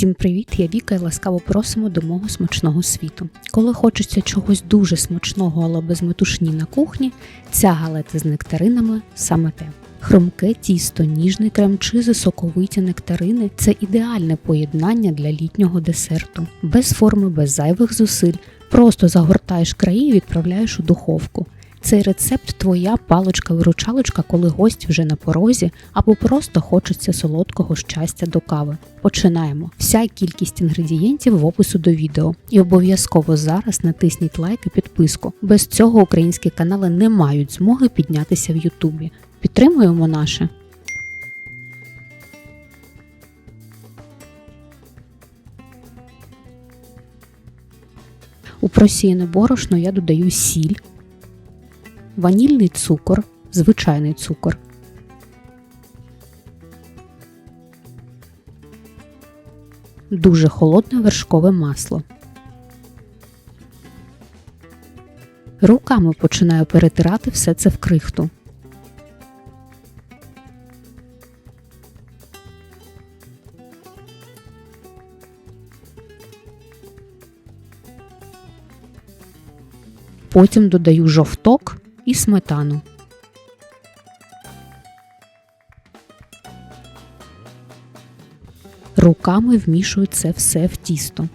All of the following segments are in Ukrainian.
Всім привіт! Я Віка і ласкаво просимо до мого смачного світу. Коли хочеться чогось дуже смачного, але без метушні на кухні, ця галета з нектаринами саме те. Хрумке тісто, ніжний крем-чизи, соковиті нектарини це ідеальне поєднання для літнього десерту. Без форми, без зайвих зусиль. Просто загортаєш краї і відправляєш у духовку. Цей рецепт твоя паличка-виручалочка, коли гость вже на порозі, або просто хочеться солодкого щастя до кави. Починаємо. Вся кількість інгредієнтів в опису до відео. І обов'язково зараз натисніть лайк і підписку. Без цього українські канали не мають змоги піднятися в Ютубі. Підтримуємо наше. У просіяне борошно я додаю сіль, ванільний цукор, звичайний цукор, дуже холодне вершкове масло. Руками починаю перетирати все це в крихту. Потім додаю жовток і сметану. Руками вмішую це все в тісто.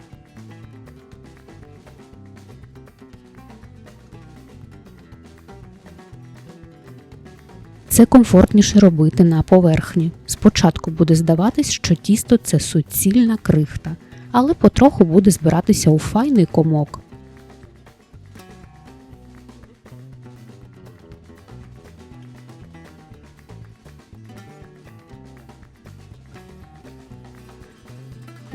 Це комфортніше робити на поверхні. Спочатку буде здаватись, що тісто це суцільна крихта, але потроху буде збиратися у файний комок.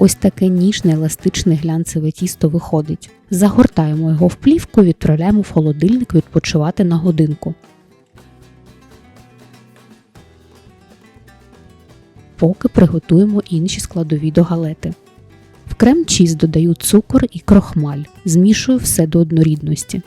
Ось таке ніжне еластичне глянцеве тісто виходить. Загортаємо його в плівку, відправляємо в холодильник відпочивати на годинку. Поки приготуємо інші складові до галети. В крем-чіз додаю цукор і крохмаль, змішую все до однорідності.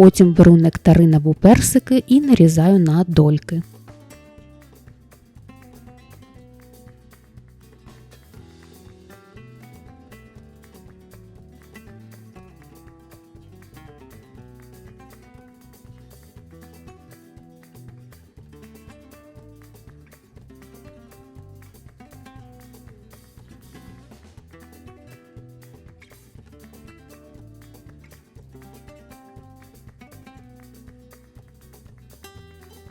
Потім беру нектаринову персики і нарізаю на дольки.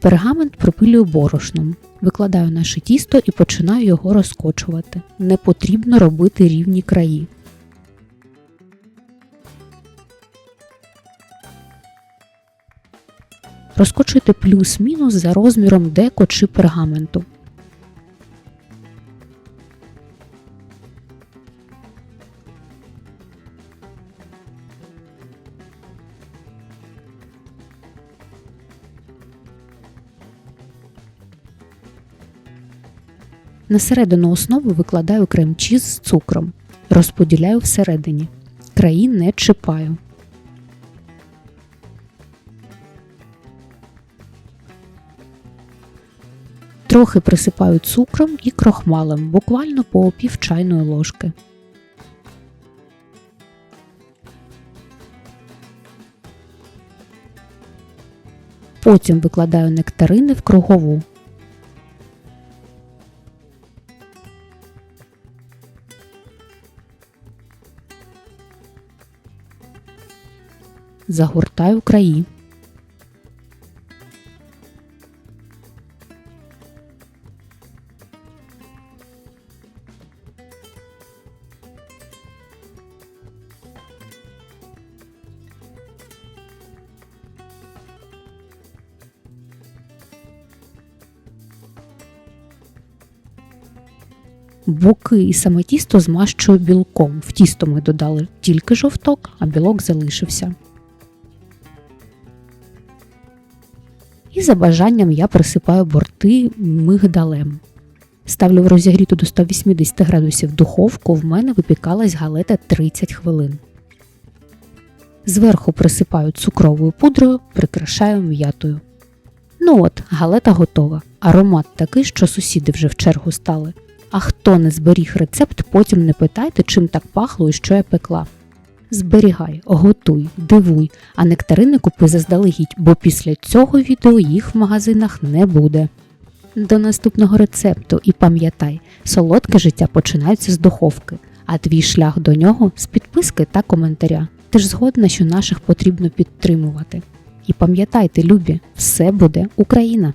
Пергамент пропилюю борошном. Викладаю наше тісто і починаю його розкочувати. Не потрібно робити рівні краї. Розкочуйте плюс-мінус за розміром деко чи пергаменту. На середину основи викладаю крем-чіз з цукром. Розподіляю всередині. Краї не чіпаю. Трохи присипаю цукром і крохмалем, буквально по пів чайної ложки. Потім викладаю нектарини в кругову. Загортаю краї. Боки і саме тісто змащую білком. В тісто ми додали тільки жовток, а білок залишився. І за бажанням я присипаю борти мигдалем. Ставлю в розігріту до 180 градусів духовку, в мене випікалась галета 30 хвилин. Зверху присипаю цукровою пудрою, прикрашаю м'ятою. Ну от, галета готова. Аромат такий, що сусіди вже в чергу стали. А хто не зберіг рецепт, потім не питайте, чим так пахло і що я пекла. Зберігай, готуй, дивуй, а нектарини купи заздалегідь, бо після цього відео їх в магазинах не буде. До наступного рецепту і пам'ятай, солодке життя починається з духовки, а твій шлях до нього з підписки та коментаря. Ти ж згодна, що наших потрібно підтримувати. І пам'ятайте, любі, все буде Україна!